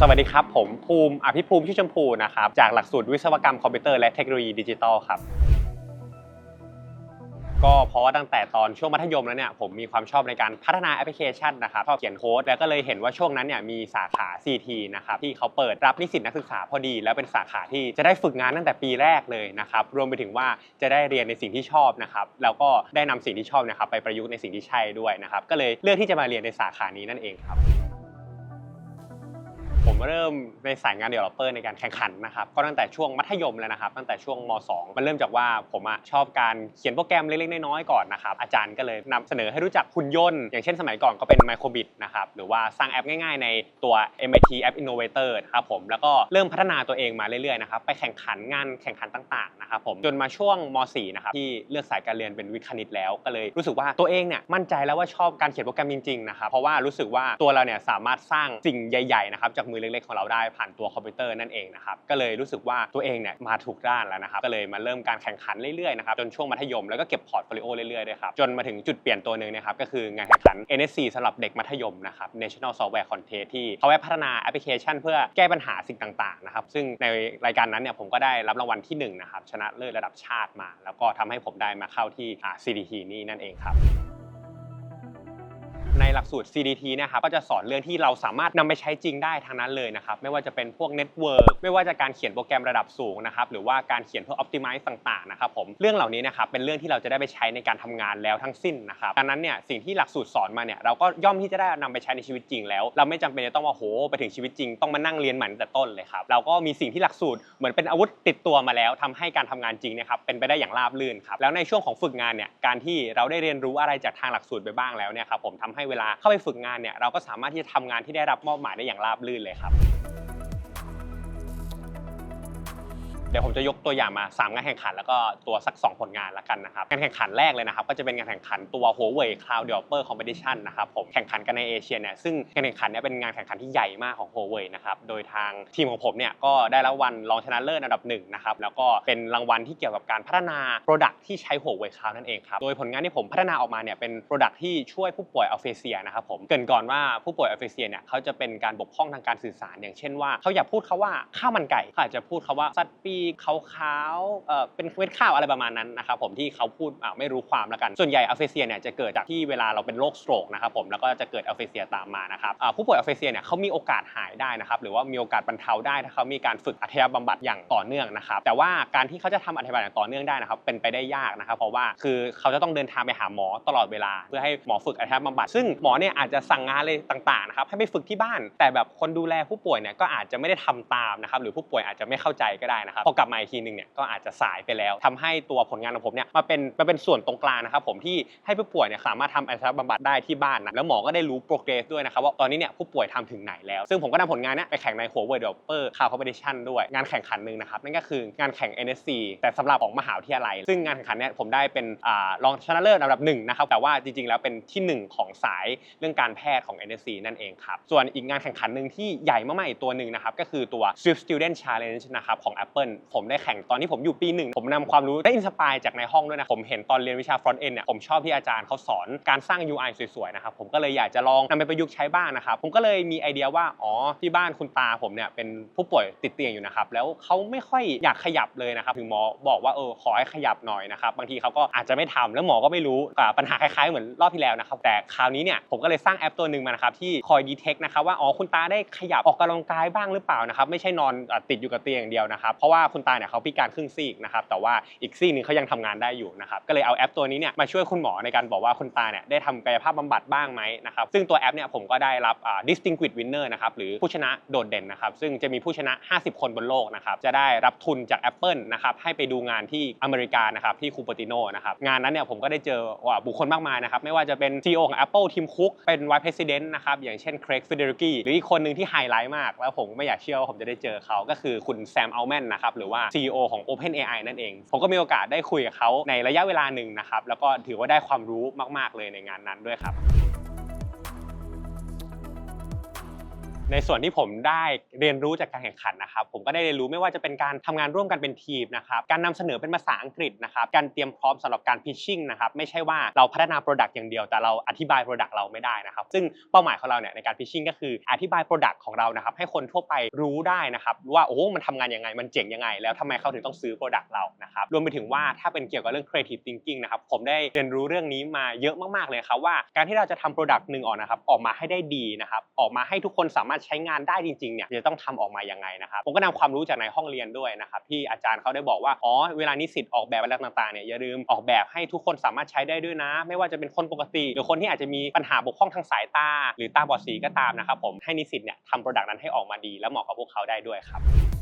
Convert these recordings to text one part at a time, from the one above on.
สวัสดีครับ ผมภูมิอภิภูมิชื่อชมพูนะครับจากหลักสูตรวิศวกรรมคอมพิวเตอร์และเทคโนโลยีดิจิทัลครับ ก็เพราะว่าตั้งแต่ตอนช่วงมัธยมแล้วเนี่ยผมมีความชอบในการพัฒนาแอปพลิเคชันนะครับชอบเขียนโค้ดแล้วก็เลยเห็นว่าช่วงนั้นเนี่ยมีสาขา CT นะครับที่เขาเปิดรับนิสิตนักศึกษาพอดี แล้วเป็นสาขาที่จะได้ฝึกงานตั้งแต่ปีแรกเลยนะครับรวมไปถึงว่าจะได้เรียนในสิ่งที่ชอบนะครับแล้วก็ได้นำสิ่งที่ชอบนะครับไปประยุกต์ในสิ่งที่ใช่ด้วยนะครับก็เลยเลือกที่จะมาเรียนในสาขานี้นั่นเองครับ ผมเริ่มในสายงาน developer ในการแข่งขันนะครับก็ตั้งแต่ช่วงมัธยมแล้วนะครับ ตั้งแต่ช่วงม 2 มันเริ่มจากว่าผมอะชอบการเขียนโปรแกรมเล็กๆน้อยๆก่อนนะครับอาจารย์ก็เลยนำเสนอให้รู้จักหุ่นยนต์ อย่างเช่นสมัยก่อนก็เป็น Microbit นะครับหรือว่าสร้างแอปง่าย ๆ ในตัว MIT App Innovator นะครับผมแล้วก็เริ่มพัฒนาตัวเองมาเรื่อยๆนะครับไปแข่งขันงานแข่งขันต่างๆนะครับผมจนมาช่วงม .4 นะครับที่เลือกสายการเรียนเป็นวิทย์คณิตแล้ว ก็เลยรู้สึกว่าตัวเองเนี่ยมั่นใจแล้วว่าชอบการเขียนโปรแกรมจริงๆนะครับเพราะว่ารู้สึกว่าตัวเราเนี่ยสามารถสร้างสิ่งใหญ่ๆนะครับจากมือเล็กๆของเราได้ผ่านตัวคอมพิวเตอร์นั่นเองนะครับก็เลยรู้สึกว่าตัวเองเนี่ยมาถูกด้านแล้วนะครับก็เลยมาเริ่มการแข่งขันเรื่อยๆนะครับจนช่วงมัธยมแล้วก็เก็บพอร์ตโฟลิโอเรื่อยๆด้วยครับจนมาถึงจุดเปลี่ยนตัวหนึ่งนะครับก็คืองานแข่งขัน NSC สำหรับเด็กมัธยมนะครับ National Software Contest ที่เขาไว้พัฒนาแอปพลิเคชัน เพื่อแก้ปัญหาสิ่งต่างๆนะครับซึ่งในรายการนั้นเนี่ยผมก็ได้รับรางวัลที่หนึ่งนะครับชนะเลิศระดับชาติมา แล้วก็ทำให้ผมได้มาเข้าที่ CDT นี่นั่นเองครับ ในหลักสูตร CDT นะครับก็จะสอนเรื่องที่เราสามารถนำไปใช้จริงได้ทั้งนั้นเลยนะครับไม่ว่าจะเป็นพวกเน็ตเวิร์กไม่ว่าจะการเขียนโปรแกรมระดับสูงนะครับหรือว่าการเขียนเพื่อ optimize ต่างๆนะครับผมเรื่องเหล่านี้นะครับเป็นเรื่องที่เราจะได้ไปใช้ในการทำงานแล้วทั้งสิ้นนะครับดังนั้นเนี่ยสิ่งที่หลักสูตรสอนมาเนี่ยเราก็ย่อมที่จะได้นำไปใช้ในชีวิตจริงแล้ว เราไม่จำเป็นจะต้องว่าโหไปถึงชีวิตจริงต้องมานั่งเรียนใหม่ตั้งแต่ต้นเลยครับเราก็มีสิ่งที่หลักสูตรเหมือนเป็นอาวุธติดตัวมาแล้วทำให้การทำงานจริงเนะครับเป็นไปได้อย่างราบรื่นครับแล้วในช่วงของฝึกงานเนี่ยการที่เราได้เรียนรู้อะไรจากทางหลักสูตรไปบ้างแล้วเนี่ยครับผมทำให้เวลาเข้าไปฝึกงานเนี่ยเราก็สามารถที่จะทำงานที่ได้รับมอบหมายได้อย่างราบรื่นเลยครับ ดี๋ยวผมจะยกตัวอย่างมา 3 งานแข่งขัน แล้วก็ตัวสัก 2 ผลงานละกันนะครับการแข่งขันแรกเลยนะครับ ก็จะเป็นงานแข่งขันตัว Huawei Cloud Developer Competition นะครับผมแข่งขันกันในเอเชียเนี่ยซึ่งการแข่งขันเนี่ยเป็นงานแข่งขันที่ใหญ่มากของ Huawei นะครับโดยทางทีมของผมเนี่ยก็ได้รางวัลรองชนะเลิศอันดับหนึ่งนะครับแล้วก็เป็นรางวัลที่เกี่ยวกับการพัฒนา Product ที่ใช้ Huawei Cloud นั่นเองครับโดยผลงานที่ผมพัฒนาออกมาเนี่ยเป็น Product ที่ช่วยผู้ป่วยอัลเฟเซียนะครับผมเกินก่อนว่าผู้ป่วยอัลเฟเซียเนี่ยเขาจะเป็นการบกพร่องทางการสื่อสาร อย่างเช่นว่าเขาอยากพูดคาว่าข้าวมันไก่เขาอาจจะพูดคาว่าสัตว์ปีขาวๆเอ่อเป็นเม็ดข้าวอะไรประมาณนั้นนะครับผมที่เขาพูดอ่าไม่รู้ความแล้วกัน ส่วนใหญ่อัลเฟเซียเนี่ยจะเกิดจากที่เวลาเราเป็นโรคสโตรกนะครับผมแล้วก็จะเกิดอัลเฟเซียตามมานะครับอ่าผู้ป่วยอัลเฟเซียเนี่ยเขามีโอกาสหายได้นะครับหรือว่ามีโอกาสบรรเทาได้ถ้าเขามีการฝึกอัธยาบำบัดอย่างต่อเนื่องนะครับแต่ว่าการที่เขาจะทำอัธยาบำบัดอย่างต่อเนื่องได้นะครับเป็นไปได้ยากนะครับเพราะว่าคือเขาจะต้องเดินทางไปหาหมอตลอดเวลา เพื่อให้หมอฝึกอัธยาบำบัดซึ่งหมอเนี่ยอาจจะสั่งงานอะไรต่างๆนะครับให้ไปฝึกที่บ้าน แต่แบบคนดูแลผู้ป่วยเนี่ยก็อาจจะไม่ได้ทำตามนะครับหรือผู้ป่วยอาจจะไม่เข้าใจก็ได้นะครับพอกลับมาอีกทีหนึงเนี่ยก็อาจจะสายไปแล้วทำให้ตัวผลงานของผมเนี่ยมาเป็นมาเป็นส่วนตรงกลางนะครับผมที่ให้ผู้ป่วยเนี่ยสามารถทำอัธยาบำบัดได้ที่บ้านนะแล้วหมอก็ได้รู้โปรเกรสด้วยนะครับว่าตอนนี้เนี่ยผู้ป่วยทำถึงไหนแล้ว ซึ่งผมก็นำผลงานเนี้ไปแข่งใน Huawei Developer Cloud Competition ด้วยงานแข่งขันหนึ่งนะครับนั่นก็คืองานแข่ง NSC แต่สำหรับของมหาวิทยาลัย ซึ่งงานแข่งขันเนี่ยผมได้เป็นอ่ารองชนะเลิศอันดับหนึ่งนะครับแต่ว่าจริงๆ แล้วเป็นที่หนึ่งของสายเรื่องการแพทย์ของ NSC นั่นเองครับส่วนอีกงานแข่งขันหนึ่งที่ใหญ่มากๆอีกตัวหนึ่งนะครับก็คือตัว Swift Student Challenge นะครับของ Apple ผมได้แข่งตอนที่ผมอยู่ปีหนึ่งผมนำความรู้ได้อินสปายจากในห้องด้วยนะผมเห็นตอนเรียนวิชา front end เนี่ยผมชอบที่อาจารย์เขาสอนการสร้าง UI สวยๆนะครับผมก็เลยอยากจะลองนำไปประยุกต์ใช้บ้างนะครับผมก็เลยมีไอเดียว่าอ๋อที่บ้านคุณตาผมเนี่ยเป็นผู้ป่วยติดเตียงอยู่นะครับแล้วเขาไม่ค่อยอยากขยับเลยนะครับถึงหมอบอกว่าเออขอให้ขยับหน่อยนะครับบางทีเขาก็อาจจะไม่ทำแล้วหมอก็ไม่รู้ปัญหาคล้ายๆเหมือนรอบที่แล้วนะครับแต่คราวนี้เนี่ยผมก็เลยสร้างแอปตัวหนึ่งมานะครับที่คอยดีเทคนะครับว่าอ๋อคุณตาได้ขยับออกกำลังกายบ้างหรือเปล่านะครับไม่ใช่นอนติดอยู่กับเตียงอย่างเดียวนะครับเพราะว่าคุณตาเนี่ยเขาพิการครึ่งซีกนะครับแต่ว่าอีกซีกหนึงเขายังทำงานได้อยู่นะครับก็เลยเอาแอปตัวนี้เนี่ยมาช่วยคุณหมอในการบอกว่าคุณตาเนี่ยได้ทำกายภาพบำบัดบ้างไหมนะครับซึ่งตัวแอปเนี่ยผมก็ได้รับ distinguished winner นะครับหรือผู้ชนะโดดเด่นนะครับซึ่งจะมีผู้ชนะ 50 คนบนโลกนะครับจะได้รับทุนจาก Apple นะครับให้ไปดูงานที่อเมริกานะครับที่คูเปอร์ติโนนะครับงานนั้นเนี่ยผมก็ได้เจอว่าบุคคลมากมายนะครับไม่ว่าจะเป็น CEO ของ Apple ทีมคุกเป็น Vice President นะครับอย่างเช่น Craig Federighi หรืออีกคนหนึ่งที่ไฮไลท์มาก แล้วผมไม่อยากเชื่อว่าผมจะได้เจอเขาก็คือคุณแซมอัลแมนนะครับหรือว่า CEO ของ OpenAI นั่นเอง ผมก็มีโอกาสได้คุยกับเขาในระยะเวลาหนึ่งนะครับ แล้วก็ถือว่าได้ความรู้มาก ๆ เลยในงานนั้นด้วยครับ ในส่วนที่ผมได้เรียนรู้จากการแข่งขันนะครับ ผมก็ได้เรียนรู้ไม่ว่าจะเป็นการทำงานร่วมกันเป็นทีมนะครับ การนำเสนอเป็นภาษาอังกฤษนะครับ การเตรียมพร้อมสำหรับการพิชชิ่งนะครับ ไม่ใช่ว่าเราพัฒนา Product อย่างเดียว แต่เราอธิบาย Product เราไม่ได้นะครับ ซึ่งเป้าหมายของเราเนี่ยในการพิชชิ่งก็คืออธิบาย Product ของเรานะครับ ให้คนทั่วไปรู้ได้นะครับว่าโอ้มันทำงานยังไง มันเจ๋งยังไง แล้วทำไมเขาถึงต้องซื้อ Product เรานะครับ รวมไปถึงว่าถ้าเป็นเกี่ยวกับเรื่อง Creative Thinking นะครับ ผมได้เรียนรู้เรื่องนี้มาเยอะมากๆเลยครับว่าการที่เราจะทำ Product หนึ่งออกนะครับออกมาให้ได้ดีนะครับออกมาให้ทุกคนสามารถใช้งานได้จริงๆเนี่ยจะต้องทำออกมายังไงนะครับผมก็นำความรู้จากในห้องเรียนด้วยนะครับที่อาจารย์เขาได้บอกว่าอ๋อเวลานิสิตออกแบบอะไรต่างๆเนี่ยอย่าลืมออกแบบให้ทุกคนสามารถใช้ได้ด้วยนะ ไม่ว่าจะเป็นคนปกติ หรือคนที่อาจจะมีปัญหาบกพร่องทางสายตา หรือตาบอดสีก็ตามนะครับผมให้นิสิตเนี่ยทำโปรดักต์นั้นให้ออกมาดี และเหมาะกับพวกเขาได้ด้วยครับ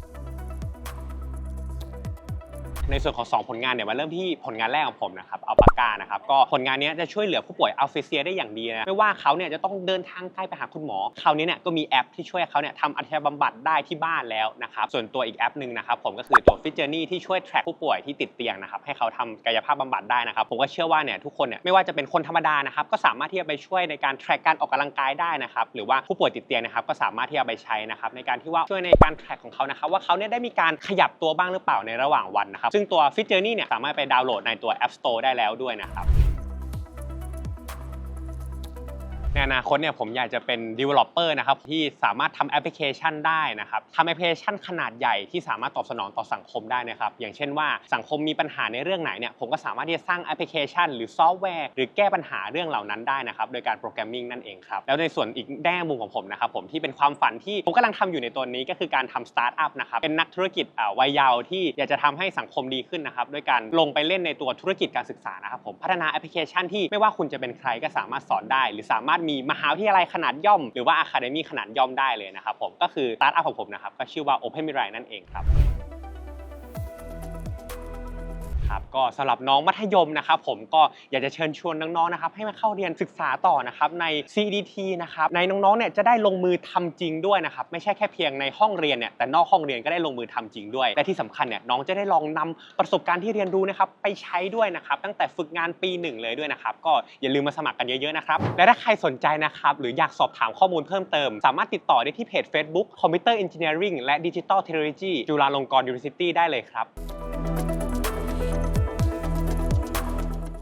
ในส่วนของ 2 ผลงานเนี่ยมาเริ่มที่ผลงานแรกของผมนะครับอัลปาก้านะครับก็ผลงานนี้จะช่วยเหลือผู้ป่วยอัลเฟเซียได้อย่างดีนะไม่ว่าเขาเนี่ยจะต้องเดินทางไกลไปหาคุณหมอคราวนี้เนี่ยก็มีแอปที่ช่วยเขาเนี่ยทำอัธยาบำบัดได้ที่บ้านแล้วนะครับส่วนตัวอีกแอปหนึ่งนะครับผมก็คือตัวฟิเจอร์นี่ที่ช่วยแทร็กผู้ป่วยที่ติดเตียงนะครับให้เขาทำกายภาพบำบัดได้นะครับผมก็เชื่อว่าเนี่ยทุกคนเนี่ยไม่ว่าจะเป็นคนธรรมดานะครับก็สามารถที่จะไปช่วยในการแทร็กการออกกำลังกายได้นะครับหรือว่าผู้ป่วยติดเตียงนะครับก็สามารถที่จะไปใช้นะครับในการที่ว่าช่วยในการแทร็กของเขานะครับว่าเขาเนี่ยได้มีการขยับตัวบ้างหรือเปล่าในระหว่างวันนะครับซึ่งตัวฟิ j เจอร์นี่เนี่ยสามารถไปดาวน์โหลดในตัว App Store ได้แล้วด้วยนะครับ ในอนาคตเนี่ยผมอยากจะเป็น developer นะครับที่สามารถทำแอปพลิเคชันได้นะครับทำแอปพลิเคชันขนาดใหญ่ที่สามารถตอบสนองต่อสังคมได้นะครับ อย่างเช่นว่าสังคมมีปัญหาในเรื่องไหนเนี่ยผมก็สามารถที่จะสร้างแอปพลิเคชัน หรือซอฟต์แวร์หรือแก้ปัญหาเรื่องเหล่านั้นได้นะครับโดยการโปรแกรมมิ่งนั่นเองครับแล้วในส่วนอีกแง่มุมของผมนะครับผมที่เป็นความฝันที่ผมกำลังทำอยู่ในตัวนี้ก็คือการทำสตาร์ทอัพนะครับเป็นนักธุรกิจวัยเยาว์ที่อยากจะทำให้สังคมดีขึ้นนะครับด้วยการลงไปเล่นในตัวธุรกิจการศึกษานะครับผมพัฒนาแอปพลิเคชันที่ไม่ว่าคุณจะเป็นใครก็สามารถสอนได้ หรือสามารถมีมหาวิทยาลัยขนาดย่อม หรือว่าอะคาเดมี่ขนาดย่อมได้เลยนะครับผมก็คือสตาร์ทอัพของผมนะครับก็ชื่อว่า Open Mirai นั่นเองครับ ครับก็สำหรับน้องมัธยมนะครับผมก็อยากจะเชิญชวนน้องๆนะครับให้มาเข้าเรียนศึกษาต่อนะครับใน CDT นะครับในน้องๆเนี่ยจะได้ลงมือทำจริงด้วยนะครับไม่ใช่แค่เพียงในห้องเรียนเนี่ยแต่นอกห้องเรียนก็ได้ลงมือทำจริงด้วย และที่สำคัญเนี่ยน้องจะได้ลองนำประสบการณ์ที่เรียนรู้นะครับไปใช้ด้วยนะครับตั้งแต่ฝึกงานปีหนึ่งเลยด้วยนะครับก็อย่าลืมมาสมัครกันเยอะๆนะครับและถ้าใครสนใจนะครับหรืออยากสอบถามข้อมูลเพิ่มเติม สามารถติดต่อได้ที่เพจ Facebook Computer Engineering และ Digital Technology จุฬาลงกรณ์ University ได้เลยครับ